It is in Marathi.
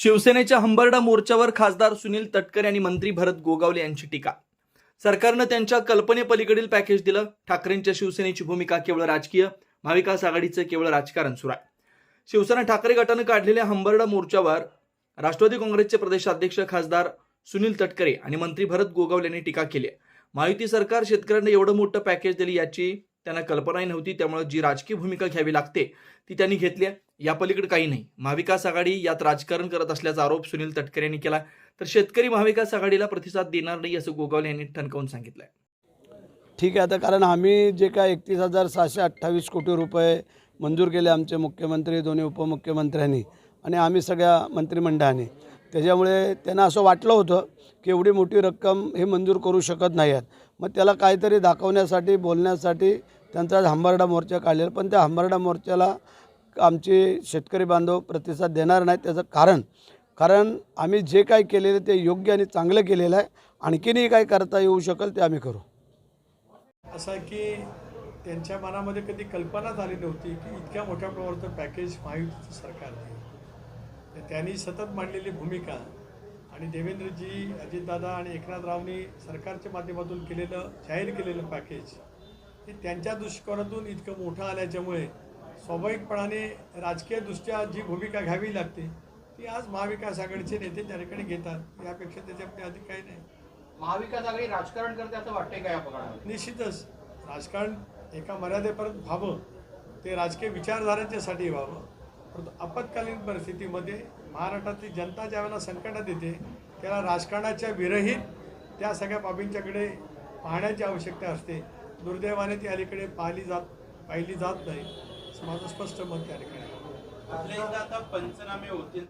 शिवसेनेच्या हंबरडा मोर्चावर खासदार सुनील तटकरे आणि मंत्री भरत गोगावले यांची टीका. सरकारनं त्यांच्या कल्पनेपलीकडील पॅकेज दिलं. ठाकरेंच्या शिवसेनेची भूमिका केवळ राजकीय महाविकास आघाडीचं केवळ राजकारण सुरू आहे. शिवसेना ठाकरे गटानं काढलेल्या हंबरडा मोर्चावर राष्ट्रवादी काँग्रेसचे प्रदेशाध्यक्ष खासदार सुनील तटकरे आणि मंत्री भरत गोगावले यांनी टीका केली आहे. महायुती सरकार शेतकऱ्यांना एवढं मोठं पॅकेज दिली याची त्यांना कल्पनाही नव्हती. त्यामुळे जी राजकीय भूमिका घ्यावी लागते ती त्यांनी घेतली आहे. या पलीकडे काही नाही. महाविकास आघाडी यात राजकारण करत असल्याचा आरोप सुनील तटकरे यांनी केला. तर शेतकरी महाविकास आघाडीला प्रतिसाद देणार नाही असं गोगावले यांनी ठणकावून आहे ठीक आहे आता कारण आम्ही जे काय एकतीस हजार सहाशे अठ्ठावीस कोटी रुपये मंजूर केले आमचे मुख्यमंत्री दोन्ही उपमुख्यमंत्र्यांनी आणि आम्ही सगळ्या मंत्रिमंडळाने. त्याच्यामुळे त्यांना असं वाटलं होतं की एवढी मोठी रक्कम हे मंजूर करू शकत नाही आहेत मग त्याला काहीतरी दाखवण्यासाठी बोलण्यासाठी त्यांचा आज हंबरडा मोर्चा काढलेला. पण त्या हंबरडा मोर्चाला आमचे शेतकरी बांधव प्रतिसाद देणार नाही त्याचं कारण कारण आम्ही जे काय केलेलं ते योग्य आणि चांगलं केलेलं आहे. आणखीनही काय करता येऊ शकेल ते आम्ही करू. असं आहे की त्यांच्या मनामध्ये कधी कल्पना झाली नव्हती की इतक्या मोठ्या प्रमाणात पॅकेज महायुतीचं सरकार देईल तर त्यांनी सतत मांडलेली भूमिका आणि देवेंद्रजी अजितदादा आणि एकनाथरावनी सरकारच्या माध्यमातून केलेलं जाहीर केलेलं पॅकेज हे त्यांच्या दृष्टिकोनातून इतकं मोठं आल्याच्यामुळे स्वाभाविकपणाने राजकीयदृष्ट्या जी भूमिका घ्यावी लागते ती आज महाविकास आघाडीचे नेते त्या ठिकाणी घेतात. यापेक्षा त्याच्यापुढे अधिक काही नाही. महाविकास आघाडी राजकारण करते असं वाटतंय का या प्रकरणामध्ये निश्चितच. राजकारण एका मर्यादेपर्यंत व्हावं. ते राजकीय विचारधारांच्यासाठी व्हावं. परंतु आपत्कालीन परिस्थितीमध्ये महाराष्ट्रातली जनता ज्यावेळेला संकटात येते त्याला राजकारणाच्या विरहित त्या सगळ्या बाबींच्याकडे पाहण्याची आवश्यकता असते. दुर्दैवाने ती अलीकडे पाहिली जात पाहिली जात नाही. माझं स्पष्ट मत त्या ठिकाणी. आपल्या इथं आता पंचनामे होतील.